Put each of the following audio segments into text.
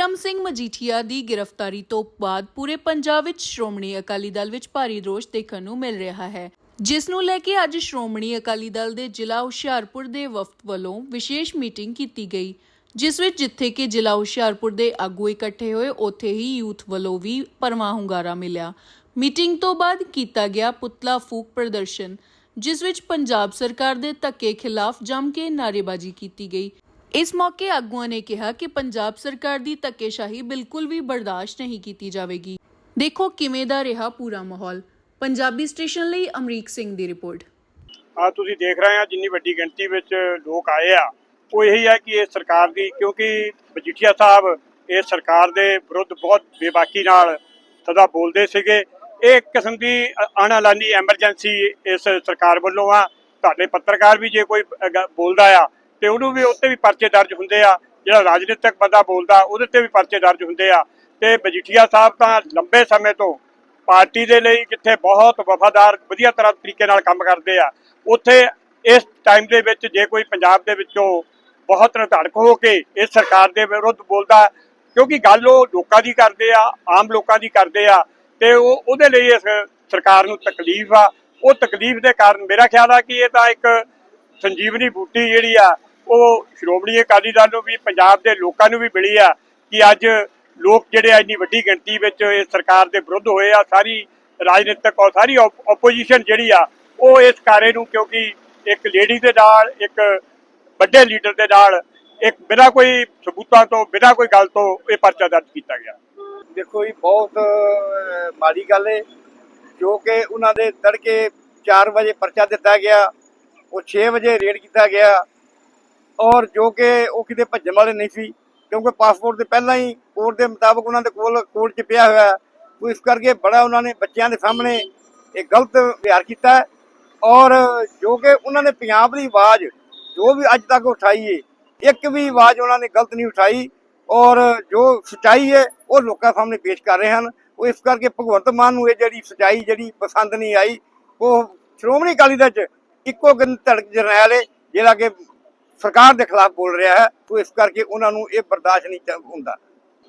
ਵਿਕਰਮ ਸਿੰਘ ਮਜੀਠੀਆ ਦੀ ਗ੍ਰਿਫਤਾਰੀ ਤੋਂ ਬਾਅਦ ਪੂਰੇ ਪੰਜਾਬ ਵਿੱਚ ਸ਼੍ਰੋਮਣੀ ਅਕਾਲੀ ਦਲ ਵਿੱਚ ਭਾਰੀ ਰੋਸ਼ ਦੇਖਣ ਨੂੰ ਮਿਲ ਰਿਹਾ ਹੈ, ਜਿਸ ਨੂੰ ਲੈ ਕੇ ਅੱਜ ਸ਼੍ਰੋਮਣੀ ਅਕਾਲੀ ਦਲ ਦੇ ਜ਼ਿਲ੍ਹਾ ਹੁਸ਼ਿਆਰਪੁਰ ਦੇ ਵਫਦ ਵੱਲੋਂ ਵਿਸ਼ੇਸ਼ ਮੀਟਿੰਗ ਕੀਤੀ ਗਈ, ਜਿਸ ਵਿੱਚ ਜਿੱਥੇ ਕਿ ਜ਼ਿਲ੍ਹਾ ਹੁਸ਼ਿਆਰਪੁਰ ਦੇ ਆਗੂ ਇਕੱਠੇ ਹੋਏ, ਉੱਥੇ ਹੀ ਯੂਥ ਵੱਲੋਂ ਵੀ ਪਰਮਾ ਹੁੰਗਾਰਾ ਮਿਲਿਆ। ਮੀਟਿੰਗ ਤੋਂ ਬਾਅਦ ਕੀਤਾ ਗਿਆ ਪੁਤਲਾ ਫੂਕ ਪ੍ਰਦਰਸ਼ਨ, ਜਿਸ ਵਿੱਚ ਪੰਜਾਬ ਸਰਕਾਰ ਦੇ ਧੱਕੇ ਖਿਲਾਫ ਜੰਮ ਕੇ ਨਾਅਰੇਬਾਜ਼ੀ ਕੀਤੀ ਗਈ ਇਸ ਮੌਕੇ ਆਗੂਆਂ ਨੇ ਕਿਹਾ ਕਿ ਪੰਜਾਬ ਸਰਕਾਰ ਦੀ ਧੱਕੇਸ਼ਾਹੀ ਬਿਲਕੁਲ ਵੀ ਬਰਦਾਸ਼ਤ ਨਹੀਂ ਕੀਤੀ ਜਾਵੇਗੀ। ਦੇਖੋ ਕਿਵੇਂ ਦਾ ਰਿਹਾ ਪੂਰਾ ਮਾਹੌਲ। ਪੰਜਾਬੀ ਸਟੇਸ਼ਨ ਲਈ ਅਮਰੀਕ ਸਿੰਘ ਦੀ ਰਿਪੋਰਟ। ਆ ਤੁਸੀਂ ਦੇਖ ਰਹੇ ਆ ਜਿੰਨੀ ਵੱਡੀ ਗਿਣਤੀ ਵਿੱਚ ਲੋਕ ਆਏ ਆ। ਉਹ ਇਹੀ ਹੈ ਕਿ ਇਹ ਸਰਕਾਰ ਦੀ ਕਿਉਂਕਿ ਮਜੀਠੀਆ ਸਾਹਿਬ ਇਹ ਸਰਕਾਰ ਦੇ ਵਿਰੁੱਧ ਬਹੁਤ ਬੇਬਾਕੀ ਨਾਲ ਸਦਾ ਬੋਲਦੇ ਸੀਗੇ। ਇਹ ਇੱਕ ਕਿਸਮ ਦੀ ਅਣਐਲਾਨੀ ਐਮਰਜੈਂਸੀ ਇਸ ਸਰਕਾਰ ਵੱਲੋਂ ਆ। ਤੁਹਾਡੇ ਪੱਤਰਕਾਰ ਵੀ ਜੇ ਕੋਈ ਬੋਲਦਾ ਆ ਤੇ ਉਹਨੂੰ ਵੀ ਉੱਤੇ ਵੀ ਪਰਚੇ ਦਰਜ ਹੁੰਦੇ ਆ। ਜਿਹੜਾ ਰਾਜਨੀਤਿਕ ਬੰਦਾ ਬੋਲਦਾ, ਉਹਦੇ ਤੇ ਵੀ ਪਰਚੇ ਦਰਜ ਹੁੰਦੇ ਆ। ਤੇ ਮਜੀਠੀਆ ਸਾਹਿਬ ਤਾਂ ਲੰਬੇ ਸਮੇਂ ਤੋਂ ਪਾਰਟੀ ਦੇ ਲਈ ਜਿੱਥੇ ਬਹੁਤ ਵਫਾਦਾਰ, ਵਧੀਆ ਤਰ੍ਹਾਂ ਤਰੀਕੇ ਨਾਲ ਕੰਮ ਕਰਦੇ ਆ, ਉੱਥੇ ਇਸ ਟਾਈਮ ਦੇ ਵਿੱਚ ਜੇ ਕੋਈ ਪੰਜਾਬ ਦੇ ਵਿੱਚੋਂ ਬਹੁਤ ਧੜਕ ਹੋ ਕੇ ਇਸ ਸਰਕਾਰ ਦੇ ਵਿਰੁੱਧ ਬੋਲਦਾ, ਕਿਉਂਕਿ ਗੱਲ ਉਹ ਲੋਕਾਂ ਦੀ ਕਰਦੇ ਆ, ਆਮ ਲੋਕਾਂ ਦੀ ਕਰਦੇ ਆ, ਤੇ ਉਹ ਉਹਦੇ ਲਈ ਇਸ ਸਰਕਾਰ ਨੂੰ ਤਕਲੀਫ ਆ। ਉਹ ਤਕਲੀਫ ਦੇ ਕਾਰਨ ਮੇਰਾ ਖਿਆਲ ਆ ਕਿ ਇਹ ਤਾਂ ਇੱਕ ਸੰਜੀਵਨੀ ਬੂਟੀ ਜਿਹੜੀ ਆ ਉਹ ਸ਼੍ਰੋਮਣੀ ਅਕਾਲੀ ਦਲ ਨੂੰ ਵੀ, ਪੰਜਾਬ ਦੇ ਲੋਕਾਂ ਨੂੰ ਵੀ ਮਿਲੀ ਆ ਕਿ ਅੱਜ ਲੋਕ ਜਿਹੜੇ ਆ ਇੰਨੀ ਵੱਡੀ ਗਿਣਤੀ ਵਿੱਚ ਇਹ ਸਰਕਾਰ ਦੇ ਵਿਰੁੱਧ ਹੋਏ ਆ, ਸਾਰੀ ਰਾਜਨੀਤਿਕ ਔਰ ਸਾਰੀ ਆਪੋਜੀਸ਼ਨ ਜਿਹੜੀ ਆ, ਉਹ ਇਸ ਕਾਰੇ ਨੂੰ ਕਿਉਂਕਿ ਇੱਕ ਲੇਡੀ ਦੇ ਨਾਲ, ਇੱਕ ਵੱਡੇ ਲੀਡਰ ਦੇ ਨਾਲ, ਇੱਕ ਬਿਨਾਂ ਕੋਈ ਸਬੂਤਾਂ ਤੋਂ, ਬਿਨਾਂ ਕੋਈ ਗੱਲ ਤੋਂ ਇਹ ਪਰਚਾ ਦਰਜ ਕੀਤਾ ਗਿਆ। ਦੇਖੋ ਜੀ, ਬਹੁਤ ਮਾੜੀ ਗੱਲ ਹੈ ਜੋ ਕਿ ਉਹਨਾਂ ਦੇ ਤੜਕੇ 4 ਵਜੇ ਪਰਚਾ ਦਿੱਤਾ ਗਿਆ, ਉਹ 6 ਵਜੇ ਰੇਡ ਕੀਤਾ ਗਿਆ ਔਰ ਜੋ ਕਿ ਉਹ ਕਿਤੇ ਭੱਜਣ ਵਾਲੇ ਨਹੀਂ ਸੀ, ਕਿਉਂਕਿ ਪਾਸਪੋਰਟ ਤੇ ਪਹਿਲਾਂ ਹੀ ਕੋਰਟ ਦੇ ਮੁਤਾਬਕ ਉਹਨਾਂ ਦੇ ਕੋਲ ਕੋਰਟ 'ਚ ਪਿਆ ਹੋਇਆ ਹੈ। ਇਸ ਕਰਕੇ ਬੜਾ ਉਹਨਾਂ ਨੇ ਬੱਚਿਆਂ ਦੇ ਸਾਹਮਣੇ ਇਹ ਗਲਤ ਵਿਹਾਰ ਕੀਤਾ ਔਰ ਜੋ ਕਿ ਉਹਨਾਂ ਨੇ ਪੰਜਾਬ ਦੀ ਆਵਾਜ਼ ਜੋ ਵੀ ਅੱਜ ਤੱਕ ਉਠਾਈ ਹੈ ਇੱਕ ਵੀ ਆਵਾਜ਼ ਉਹਨਾਂ ਨੇ ਗਲਤ ਨਹੀਂ ਉਠਾਈ। ਔਰ ਜੋ ਸਚਾਈ ਹੈ ਉਹ ਲੋਕਾਂ ਸਾਹਮਣੇ ਪੇਸ਼ ਕਰ ਰਹੇ ਹਨ। ਉਹ ਇਸ ਕਰਕੇ ਭਗਵੰਤ ਮਾਨ ਨੂੰ ਇਹ ਜਿਹੜੀ ਸਚਾਈ ਜਿਹੜੀ ਪਸੰਦ ਨਹੀਂ ਆਈ, ਉਹ ਸ਼੍ਰੋਮਣੀ ਅਕਾਲੀ ਦਲ ਚ ਇੱਕੋ ਗਿਣ ਧੜਕ ਜਰਨੈਲ ਹੈ ਜਿਹੜਾ ਕਿ ਸਰਕਾਰ ਦੇ ਖਿਲਾਫ ਬੋਲ ਰਿਹਾ ਹੈ ਉਹ ਇਸ ਕਰਕੇ ਉਹਨਾਂ ਨੂੰ ਇਹ ਬਰਦਾਸ਼ਤ ਨਹੀਂ ਹੁੰਦਾ।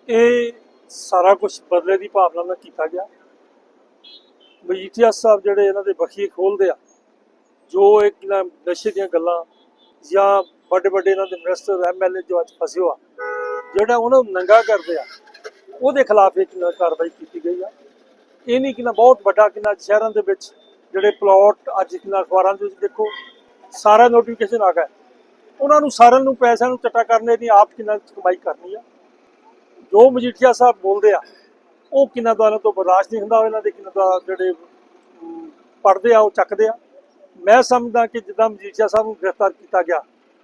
ਇਹ ਸਾਰਾ ਕੁਝ ਬਦਲੇ ਦੀ ਭਾਵਨਾ ਨਾਲ ਕੀਤਾ ਗਿਆ। ਮਜੀਠੀਆ ਸਾਹਿਬ ਜਿਹੜੇ ਇਹਨਾਂ ਦੇ ਬਖੀਏ ਖੋਲਦੇ ਆ, ਜੋ ਇੱਕ ਨਸ਼ੇ ਦੀਆਂ ਗੱਲਾਂ ਜਾਂ ਵੱਡੇ ਵੱਡੇ ਇਹਨਾਂ ਦੇ ਮਿਨਿਸਟਰ ਐਮਐਲਏ ਜੋ ਅੱਜ ਫਸੇ ਹੋਆ ਜਿਹੜਾ ਉਹਨਾਂ ਨੂੰ ਨੰਗਾ ਕਰਦੇ ਆ, ਉਹਦੇ ਖਿਲਾਫ ਇੱਕ ਕਾਰਵਾਈ ਕੀਤੀ ਗਈ ਆ। ਇਹ ਨਹੀਂ ਕਿ ਨਾ ਬਹੁਤ ਵੱਡਾ ਕਿੰਨਾ ਸ਼ਹਿਰਾਂ ਦੇ ਵਿੱਚ ਜਿਹੜੇ ਪਲਾਟ ਅੱਜ ਕਿੰਨਾ ਅਖਬਾਰਾਂ ਦੇ ਵਿੱਚ ਦੇਖੋ, ਸਾਰਾ ਨੋਟੀਫਿਕੇਸ਼ਨ ਆ ਗਿਆ। ਉਹਨਾਂ ਨੂੰ ਸਾਰਿਆਂ ਨੂੰ ਪੈਸਿਆਂ ਨੂੰ ਚੱਟਾ ਕਰਨੇ ਦੀ ਆਪ ਕਿੰਨਾ ਕਮਾਈ ਕਰਨੀ ਆ? ਜੋ ਮਜੀਠੀਆ ਸਾਹਿਬ ਬੋਲਦੇ ਆ, ਉਹ ਕਿੰਨਾ ਦਾ ਤੋਂ ਬਰਦਾਸ਼ਤ ਨਹੀਂ ਹੁੰਦਾ ਇਹਨਾਂ ਦੇ ਕਿੰਨਾ ਦਾ ਜਿਹੜੇ ਪੜਦੇ ਆ, ਉਹ ਚੱਕਦੇ ਆ। ਮੈਂ ਸਮਝਦਾ ਕਿ ਜਿੱਦਾਂ ਮਜੀਠੀਆ ਸਾਹਿਬ ਨੂੰ ਗ੍ਰਿਫਤਾਰ ਕੀਤਾ ਗਿਆ,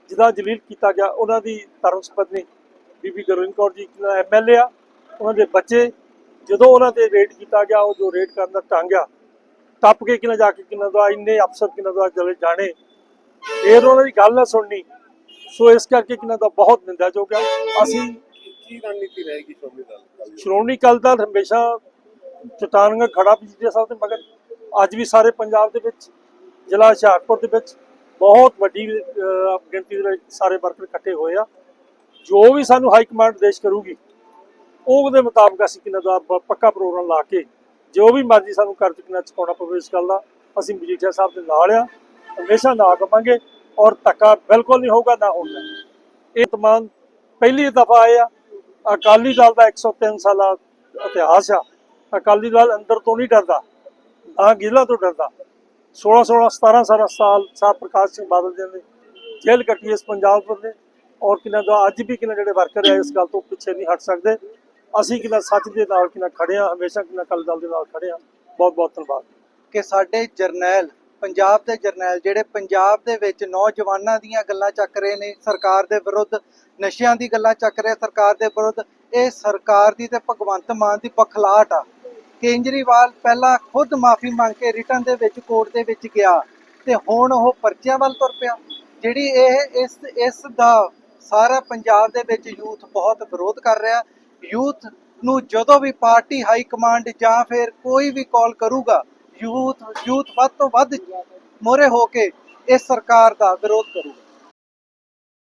ਜਿੱਦਾਂ ਜਲੀਲ ਕੀਤਾ ਗਿਆ, ਉਹਨਾਂ ਦੀ ਧਰਮ ਪਤਨੀ ਬੀਬੀ ਗੁਰਵਿੰਦ ਕੌਰ ਜੀ ਕਿੰਨਾ ਐਮਐਲਏ ਆ, ਉਹਨਾਂ ਦੇ ਬੱਚੇ, ਜਦੋਂ ਉਹਨਾਂ ਤੇ ਰੇਡ ਕੀਤਾ ਗਿਆ, ਉਹ ਜੋ ਰੇਡ ਕਰਨ ਦਾ ਢੰਗ ਆ, ਟੱਪ ਕੇ ਕਿੰਨਾ ਜਾ ਕੇ ਕਿੰਨਾ ਦਾ, ਇੰਨੇ ਅਫਸਰ ਕਿੰਨਾ ਦਾ ਚਲੇ ਜਾਣੇ। ਫੇਰ ਉਹਨਾਂ ਦੀ ਗੱਲ ਨਾ ਸੁਣਨੀ। ਸੋ ਇਸ ਕਰਕੇ ਕਿੰਨਾ ਦਾ ਬਹੁਤ ਨਿੰਦਾਯੋਗ ਹੈ। ਅਸੀਂ ਕੀ ਰਣਨੀਤੀ ਰਹੇਗੀ ਸ਼੍ਰੋਮਣੀ ਦਲ ਸ਼੍ਰੋਮਣੀ ਅਕਾਲੀ ਦਲ ਹਮੇਸ਼ਾ ਚਟਾਨਗਾ ਖੜਾ ਪਿਛਲੇ ਸਾਹਿਬ ਦੇ ਮਗਰ ਅੱਜ ਵੀ ਸਾਰੇ ਪੰਜਾਬ ਦੇ ਵਿੱਚ ਜ਼ਿਲ੍ਹਾ ਹੁਸ਼ਿਆਰਪੁਰ ਦੇ ਵਿੱਚ ਬਹੁਤ ਵੱਡੀ ਗਿਣਤੀ ਦੇ ਸਾਰੇ ਵਰਕਰ ਇਕੱਠੇ ਹੋਏ ਆ। ਜੋ ਵੀ ਸਾਨੂੰ ਹਾਈ ਕਮਾਂਡ ਆਦੇਸ਼ ਕਰੂਗੀ ਉਹਦੇ ਮੁਤਾਬਕ ਅਸੀਂ ਕਿੰਨਾ ਦਾ ਪੱਕਾ ਪ੍ਰੋਗਰਾਮ ਲਾ ਕੇ ਜੋ ਵੀ ਮਰਜ਼ੀ ਸਾਨੂੰ ਕਰ ਚੁੱਕਣਾ ਚੁਕਾਉਣਾ ਪਵੇ ਇਸ ਗੱਲ ਦਾ ਅਸੀਂ ਮਜੀਠੀਆ ਸਾਹਿਬ ਦੇ ਨਾਲ ਆ। ਹਮੇਸ਼ਾ ਨਾ ਕਵਾਂਗੇ ਔਰ ਧੱਕਾ ਬਿਲਕੁਲ ਨਹੀਂ ਹੋਊਗਾ, ਨਾ ਹੋਣਾ ਇਹ ਤਮਾਮ ਪਹਿਲੀ ਦਫਾ ਆਏ ਅਕਾਲੀ ਦਲ ਦਾ 103 ਸਾਲਾ ਇਤਿਹਾਸ ਆ। ਅਕਾਲੀ ਦਲ ਅੰਦਰ ਤੋਂ ਨਹੀਂ ਡਰਦਾ, ਨਾ ਗਿਲਾ ਤੋਂ ਡਰਦਾ। 16 16 17 17 ਸਾਲ ਸਾਹਿਬ ਪ੍ਰਕਾਸ਼ ਸਿੰਘ ਬਾਦਲ ਜੀ ਨੇ ਜੇਲ੍ਹ ਕੱਟੀ ਇਸ ਪੰਜਾਬ ਪਰ ਨੇ ਔਰ ਕਿਨਾਂ ਦਾ ਅੱਜ ਵੀ ਕਿਨਾਂ ਜਿਹੜੇ ਵਰਕਰ ਆ, ਇਸ ਗੱਲ ਤੋਂ ਪਿੱਛੇ ਨਹੀਂ ਹਟ ਸਕਦੇ। ਅਸੀਂ ਕਿਨਾਂ ਸੱਚ ਦੇ ਨਾਲ ਕਿਨਾਂ ਖੜੇ ਆ, ਹਮੇਸ਼ਾ ਕਿਨਾਂ ਅਕਾਲੀ ਦਲ ਦੇ ਨਾਲ ਖੜੇ ਆ। ਬਹੁਤ ਬਹੁਤ ਧੰਨਵਾਦ। ਕਿ ਸਾਡੇ ਜਰਨੈਲ ਪੰਜਾਬ ਦੇ ਜਰਨੈਲ ਜਿਹੜੇ ਪੰਜਾਬ ਦੇ ਵਿੱਚ ਨੌਜਵਾਨਾਂ ਦੀਆਂ ਗੱਲਾਂ ਚੱਕ ਰਹੇ ਨੇ, ਸਰਕਾਰ ਦੇ ਵਿਰੁੱਧ ਨਸ਼ਿਆਂ ਦੀ ਗੱਲਾਂ ਚੱਕ ਰਹੇ, ਸਰਕਾਰ ਦੇ ਵਿਰੁੱਧ, ਇਹ ਸਰਕਾਰ ਦੀ ਤੇ ਭਗਵੰਤ ਮਾਨ ਦੀ ਪਖਲਾਟ ਆ। ਕੇਜਰੀਵਾਲ ਪਹਿਲਾਂ ਖੁਦ ਮਾਫੀ ਮੰਗ ਕੇ ਰਿਟਰਨ ਦੇ ਵਿੱਚ ਕੋਰਟ ਦੇ ਵਿੱਚ ਗਿਆ ਤੇ ਹੁਣ ਉਹ ਪਰਚਿਆਂ ਵੱਲ ਤੁਰ ਪਿਆ। ਜਿਹੜੀ ਇਹ ਇਸ ਇਸ ਦਾ ਸਾਰਾ ਪੰਜਾਬ ਦੇ ਵਿੱਚ ਯੂਥ ਬਹੁਤ ਵਿਰੋਧ ਕਰ ਰਿਹਾ। ਯੂਥ ਨੂੰ ਜਦੋਂ ਵੀ ਪਾਰਟੀ ਹਾਈ ਕਮਾਂਡ ਜਾਂ ਫਿਰ ਕੋਈ ਵੀ ਕਾਲ ਕਰੂਗਾ ਯੂਥ ਯੂਥ ਵੱਧ ਤੋਂ ਵੱਧ ਮੋਰੇ ਹੋ ਕੇ ਇਸ ਸਰਕਾਰ ਦਾ ਵਿਰੋਧ ਕਰੂਗਾ।